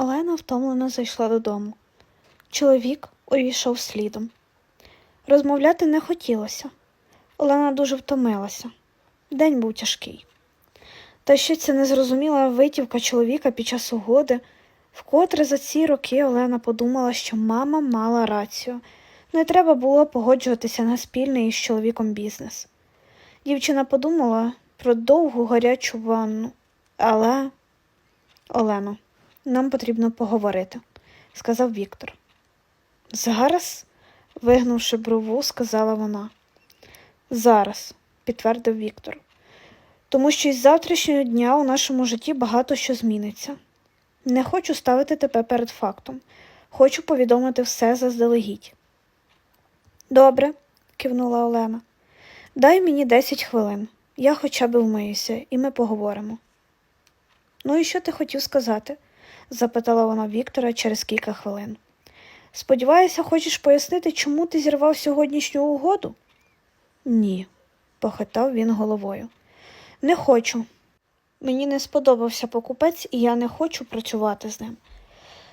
Олена втомлено зайшла додому. Чоловік увійшов слідом. Розмовляти не хотілося. Олена дуже втомилася. День був тяжкий. Та ще ця незрозуміла витівка чоловіка під час угоди, вкотре за ці роки Олена подумала, що мама мала рацію. Не треба було погоджуватися на спільний із чоловіком бізнес. Дівчина подумала про довгу гарячу ванну, але. Олено, нам потрібно поговорити, сказав Віктор. Зараз, вигнувши брову, сказала вона. Зараз, підтвердив Віктор. Тому що із завтрашнього дня у нашому житті багато що зміниться. Не хочу ставити тебе перед фактом. Хочу повідомити все заздалегідь. Добре, кивнула Олена. Дай мені 10 хвилин. Я хоча б вмиюся, і ми поговоримо. Ну і що ти хотів сказати? Запитала вона Віктора через кілька хвилин. Сподіваюся, хочеш пояснити, чому ти зірвав сьогоднішню угоду? Ні, похитав він головою. Не хочу. Мені не сподобався покупець, і я не хочу працювати з ним.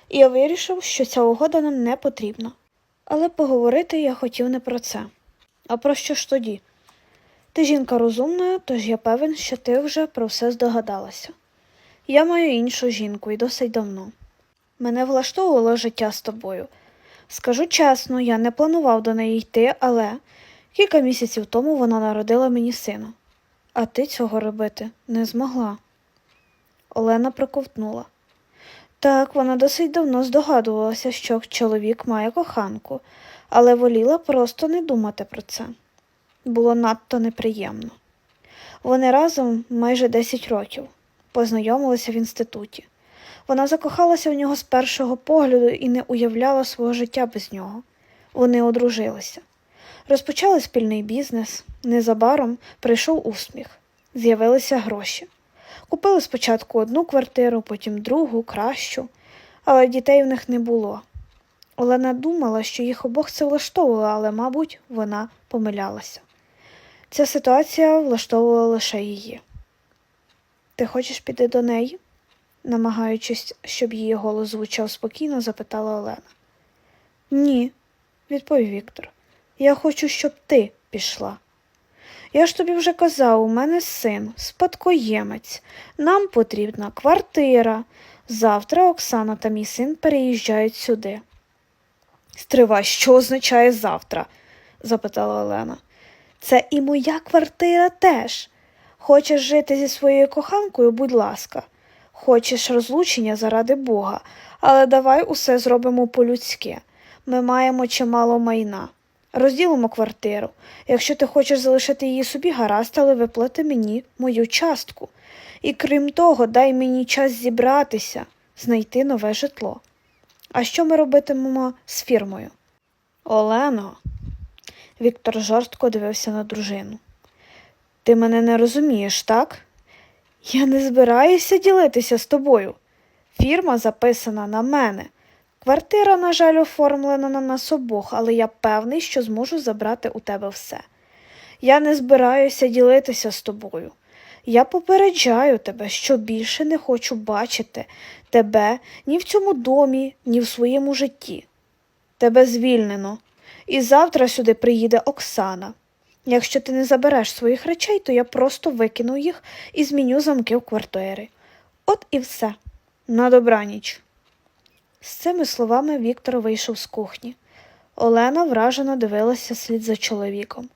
І я вирішив, що ця угода нам не потрібна. Але поговорити я хотів не про це. А про що ж тоді? Ти жінка розумна, тож я певен, що ти вже про все здогадалася. Я маю іншу жінку і досить давно. Мене влаштовувало життя з тобою. Скажу чесно, я не планував до неї йти, але кілька місяців тому вона народила мені сина, а ти цього робити не змогла. Олена проковтнула. Так, вона досить давно здогадувалася, що чоловік має коханку, але воліла просто не думати про це. Було надто неприємно. Вони разом майже 10 років познайомилися в інституті. Вона закохалася в нього з першого погляду і не уявляла свого життя без нього. Вони одружилися. Розпочали спільний бізнес. Незабаром прийшов усміх, з'явилися гроші. Купили спочатку одну квартиру, потім другу, кращу, але дітей в них не було. Олена думала, що їх обох це влаштовувало, але, мабуть, вона помилялася. Ця ситуація влаштовувала лише її. Ти хочеш піти до неї? намагаючись, щоб її голос звучав спокійно, запитала Олена. Ні, відповів Віктор. Я хочу, щоб ти пішла. Я ж тобі вже казав, у мене син, спадкоємець. Нам потрібна квартира. Завтра Оксана та мій син переїжджають сюди. Стривай, що означає завтра? запитала Олена. Це і моя квартира теж. Хочеш жити зі своєю коханкою, будь ласка. Хочеш розлучення заради Бога, але давай усе зробимо по-людськи. Ми маємо чимало майна. Розділимо квартиру. Якщо ти хочеш залишити її собі, гаразд, але виплати мені мою частку. І крім того, дай мені час зібратися, знайти нове житло. А що ми робитимемо з фірмою? Олено, Віктор жорстко дивився на дружину. Ти мене не розумієш, так? Я не збираюся ділитися з тобою. Фірма записана на мене. Квартира, на жаль, оформлена на нас обох, але я певний, що зможу забрати у тебе все. Я не збираюся ділитися з тобою. Я попереджаю тебе, що більше не хочу бачити тебе ні в цьому домі, ні в своєму житті. Тебе звільнено, і завтра сюди приїде Оксана. Якщо ти не забереш своїх речей, то я просто викину їх і зміню замки в квартири. От і все. На добраніч. З цими словами Віктор вийшов з кухні. Олена вражено дивилася слід за чоловіком.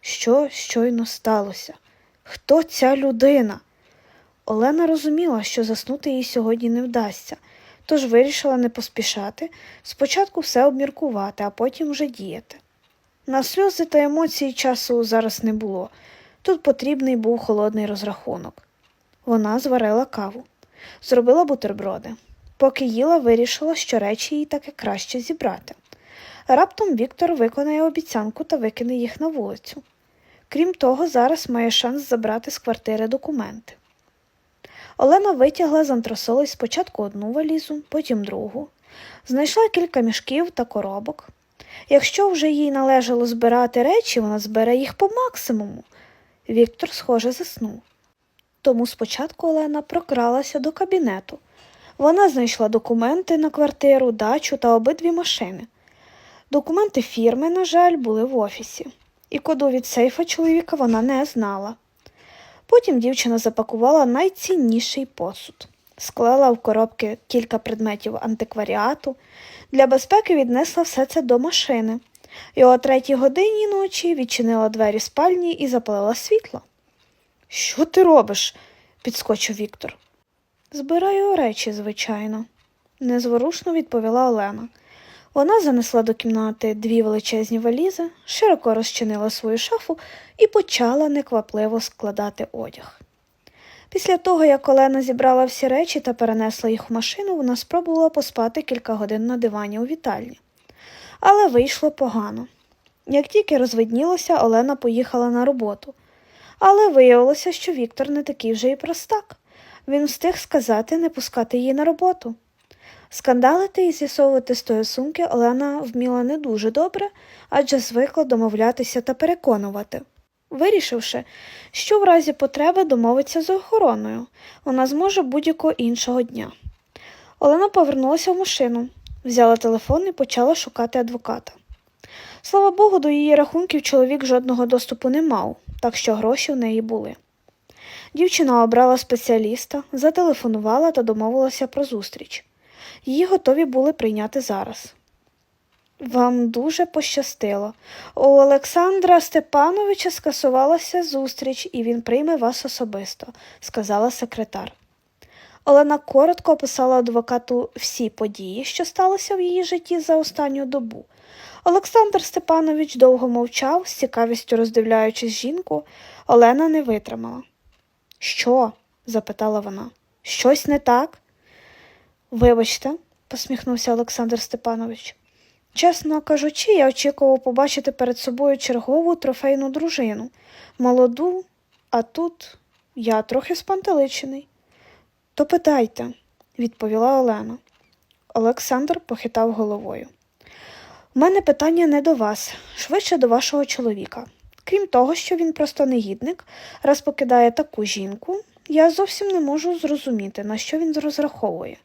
Що щойно сталося? Хто ця людина? Олена розуміла, що заснути їй сьогодні не вдасться, тож вирішила не поспішати, спочатку все обміркувати, а потім вже діяти. На сльози та емоції часу зараз не було. Тут потрібний був холодний розрахунок. Вона зварила каву, зробила бутерброди. Поки їла, вирішила, що речі їй таки краще зібрати. Раптом Віктор виконає обіцянку та викине їх на вулицю. Крім того, зараз має шанс забрати з квартири документи. Олена витягла з антрасоли спочатку одну валізу, потім другу. Знайшла кілька мішків та коробок. Якщо вже їй належало збирати речі, вона збере їх по максимуму. Віктор, схоже, заснув. Тому спочатку Олена прокралася до кабінету, Вона знайшла документи на квартиру, дачу та обидві машини. Документи фірми, на жаль, були в офісі, і коду від сейфа чоловіка вона не знала. Потім дівчина запакувала найцінніший посуд, склала в коробки кілька предметів антикваріату, для безпеки віднесла все це до машини і о третій годині ночі відчинила двері спальні і запалила світло. Що ти робиш? підскочив Віктор. Збираю речі, звичайно, незворушно відповіла Олена. Вона занесла до кімнати дві величезні валізи, широко розчинила свою шафу і почала неквапливо складати одяг. Після того, як Олена зібрала всі речі та перенесла їх в машину, вона спробувала поспати кілька годин на дивані у вітальні. Але вийшло погано. Як тільки розвиднілося, Олена поїхала на роботу. Але виявилося, що Віктор не такий вже і простак. Він встиг сказати не пускати її на роботу. Скандалити і з'ясовувати стосунки Олена вміла не дуже добре, адже звикла домовлятися та переконувати. Вирішивши, що в разі потреби домовиться з охороною, вона зможе будь-якого іншого дня. Олена повернулася в машину, взяла телефон і почала шукати адвоката. Слава Богу, до її рахунків чоловік жодного доступу не мав, так що гроші в неї були. Дівчина обрала спеціаліста, зателефонувала та домовилася про зустріч. Її готові були прийняти зараз. Вам дуже пощастило. У Олександра Степановича скасувалася зустріч, і він прийме вас особисто, сказала секретар. Олена коротко описала адвокату всі події, що сталося в її житті за останню добу. Олександр Степанович довго мовчав, з цікавістю роздивляючись жінку, Олена не витримала. Що? запитала вона. Щось не так? Вибачте, посміхнувся Олександр Степанович. Чесно кажучи, я очікував побачити перед собою чергову трофейну дружину, молоду, а тут я трохи спантеличений. То питайте, відповіла Олена. Олександр похитав головою. У мене питання не до вас, швидше до вашого чоловіка. Крім того, що він просто негідник, раз покидає таку жінку, я зовсім не можу зрозуміти, на що він розраховує.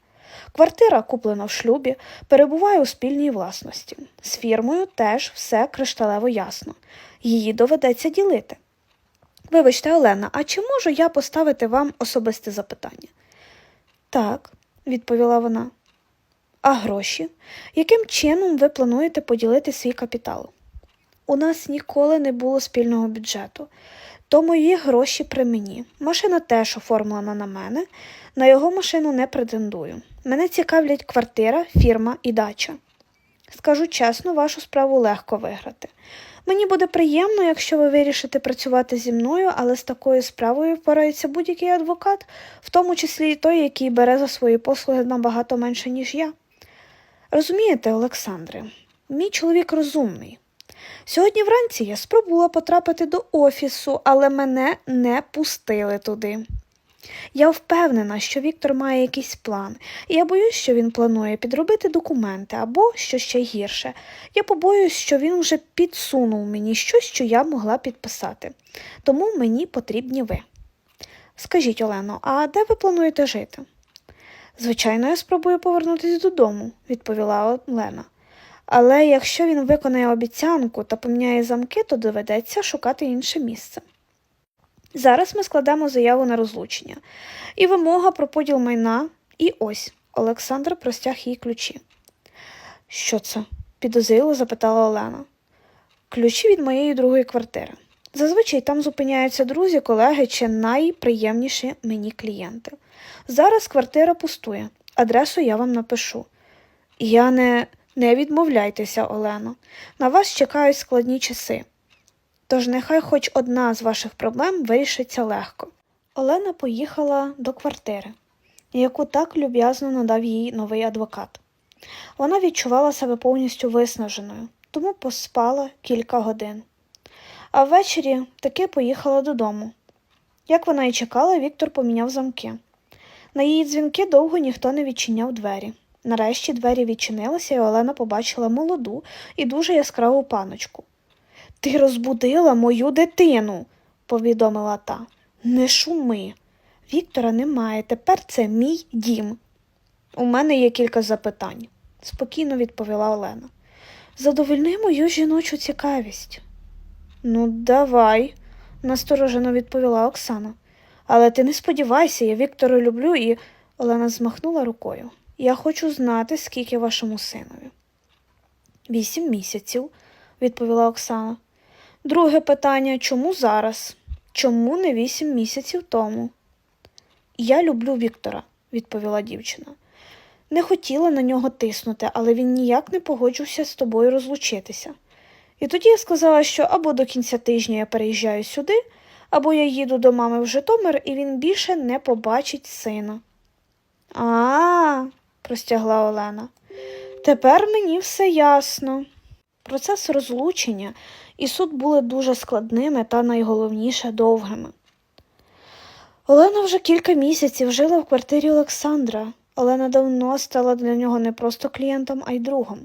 Квартира, куплена в шлюбі, перебуває у спільній власності. З фірмою теж все кришталево ясно. Її доведеться ділити. Вибачте, Олена, а чи можу я поставити вам особисте запитання? Так, відповіла вона. А гроші? Яким чином ви плануєте поділити свій капітал? У нас ніколи не було спільного бюджету, то мої гроші при мені. Машина теж оформлена на мене, на його машину не претендую. Мене цікавлять квартира, фірма і дача. Скажу чесно, вашу справу легко виграти. Мені буде приємно, якщо ви вирішите працювати зі мною, але з такою справою впорається будь-який адвокат, в тому числі і той, який бере за свої послуги набагато менше, ніж я. Розумієте, Олександре, мій чоловік розумний. Сьогодні вранці я спробувала потрапити до офісу, але мене не пустили туди. Я впевнена, що Віктор має якийсь план, і я боюсь, що він планує підробити документи або, що ще гірше, я побоююсь, що він вже підсунув мені щось, що я могла підписати. Тому мені потрібні ви. Скажіть, Олено, а де ви плануєте жити? Звичайно, я спробую повернутися додому, відповіла Олена. Але якщо він виконає обіцянку та поміняє замки, то доведеться шукати інше місце. Зараз ми складемо заяву на розлучення і вимога про поділ майна, і ось Олександр простяг їй ключі. Що це? підозріло запитала Олена. Ключі від моєї другої квартири. Зазвичай там зупиняються друзі, колеги чи найприємніші мені клієнти. Зараз квартира пустує, адресу я вам напишу. Я не, не відмовляйтеся, Олено, на вас чекають складні часи. Тож нехай хоч одна з ваших проблем вирішиться легко. Олена поїхала до квартири, яку так люб'язно надав їй новий адвокат. Вона відчувала себе повністю виснаженою, тому поспала кілька годин. А ввечері таки поїхала додому. Як вона і чекала, Віктор поміняв замки. На її дзвінки довго ніхто не відчиняв двері. Нарешті двері відчинилися, і Олена побачила молоду і дуже яскраву паночку. Ти розбудила мою дитину, повідомила та. Не шуми. Віктора немає, тепер це мій дім. У мене є кілька запитань, спокійно відповіла Олена. Задовольни мою жіночу цікавість. Ну, давай, насторожено відповіла Оксана. Але ти не сподівайся, я Віктора люблю і. Олена змахнула рукою. Я хочу знати, скільки вашому синові. Вісім місяців, відповіла Оксана. Друге питання чому зараз? Чому не вісім місяців тому? Я люблю Віктора, відповіла дівчина. Не хотіла на нього тиснути, але він ніяк не погоджувався з тобою розлучитися. І тоді я сказала, що або до кінця тижня я переїжджаю сюди, або я їду до мами в Житомир, і він більше не побачить сина. А, простягла Олена. Тепер мені все ясно. Процес розлучення і суд були дуже складними та найголовніше довгими. Олена вже кілька місяців жила в квартирі Олександра. Олена давно стала для нього не просто клієнтом, а й другом.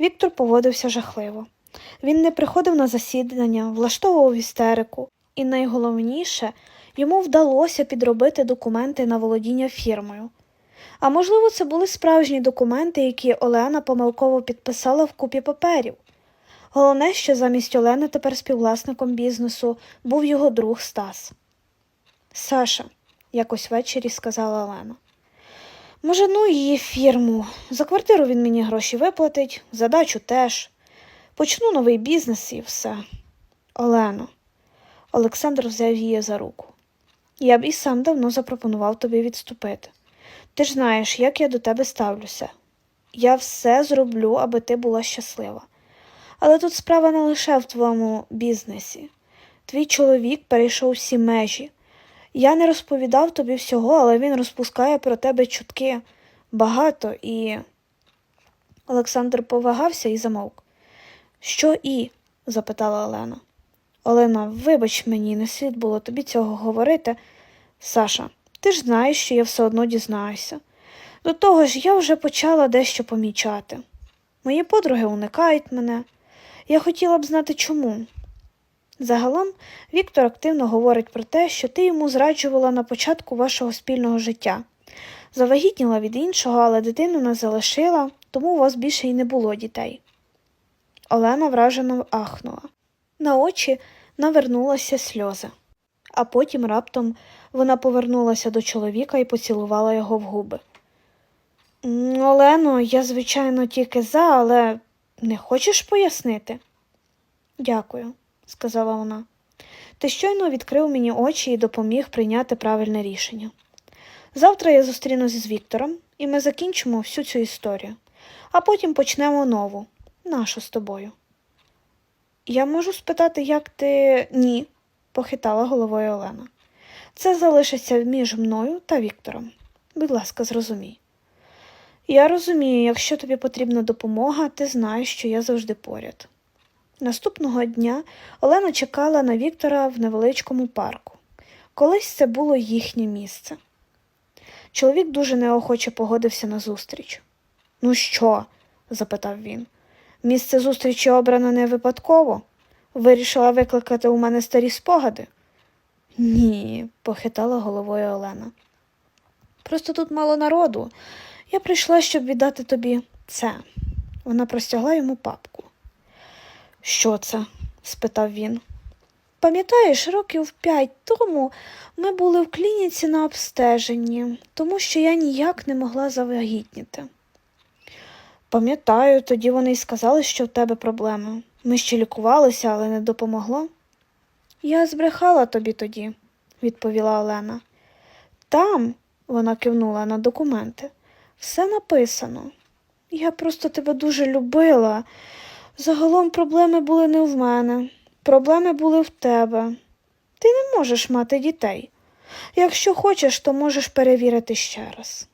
Віктор поводився жахливо. Він не приходив на засідання, влаштовував істерику, і найголовніше, йому вдалося підробити документи на володіння фірмою. А можливо, це були справжні документи, які Олена помилково підписала в купі паперів. Головне, що замість Олени тепер співвласником бізнесу був його друг Стас. Саша, якось ввечері сказала Олена. Може, ну її фірму. За квартиру він мені гроші виплатить, за дачу теж. Почну новий бізнес і все. Олено, Олександр взяв її за руку. Я б і сам давно запропонував тобі відступити. Ти ж знаєш, як я до тебе ставлюся. Я все зроблю, аби ти була щаслива. Але тут справа не лише в твоєму бізнесі. Твій чоловік перейшов всі межі. Я не розповідав тобі всього, але він розпускає про тебе чутки багато і. Олександр повагався і замовк. Що і? запитала Олена. Олена, вибач мені, не слід було тобі цього говорити. Саша, ти ж знаєш, що я все одно дізнаюся. До того ж, я вже почала дещо помічати. Мої подруги уникають мене. Я хотіла б знати чому. Загалом Віктор активно говорить про те, що ти йому зраджувала на початку вашого спільного життя. Завагітніла від іншого, але дитину не залишила, тому у вас більше й не було дітей. Олена вражено ахнула. На очі навернулися сльози, а потім раптом вона повернулася до чоловіка і поцілувала його в губи. Олено, я, звичайно, тільки за, але не хочеш пояснити? Дякую, сказала вона. Ти щойно відкрив мені очі і допоміг прийняти правильне рішення. Завтра я зустрінуся з Віктором, і ми закінчимо всю цю історію, а потім почнемо нову, нашу з тобою. Я можу спитати, як ти. Ні, похитала головою Олена. Це залишиться між мною та Віктором. Будь ласка, зрозумій. Я розумію, якщо тобі потрібна допомога, ти знаєш, що я завжди поряд. Наступного дня Олена чекала на Віктора в невеличкому парку. Колись це було їхнє місце. Чоловік дуже неохоче погодився на зустріч. Ну що? запитав він. Місце зустрічі обрано не випадково. Вирішила викликати у мене старі спогади. Ні, похитала головою Олена. Просто тут мало народу. Я прийшла, щоб віддати тобі це. Вона простягла йому папку. Що це? спитав він. Пам'ятаєш, років п'ять тому ми були в клініці на обстеженні, тому що я ніяк не могла завагітніти. Пам'ятаю, тоді вони й сказали, що в тебе проблеми. Ми ще лікувалися, але не допомогло. Я збрехала тобі тоді, відповіла Олена. Там, вона кивнула на документи, все написано. Я просто тебе дуже любила. Загалом проблеми були не в мене, проблеми були в тебе. Ти не можеш мати дітей. Якщо хочеш, то можеш перевірити ще раз.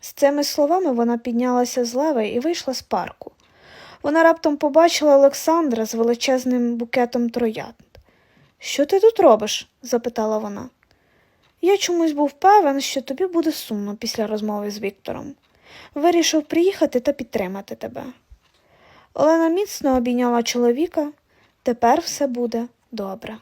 З цими словами вона піднялася з лави і вийшла з парку. Вона раптом побачила Олександра з величезним букетом троянд. Що ти тут робиш? запитала вона. Я чомусь був певен, що тобі буде сумно після розмови з Віктором. Вирішив приїхати та підтримати тебе. Олена міцно обійняла чоловіка. Тепер все буде добре.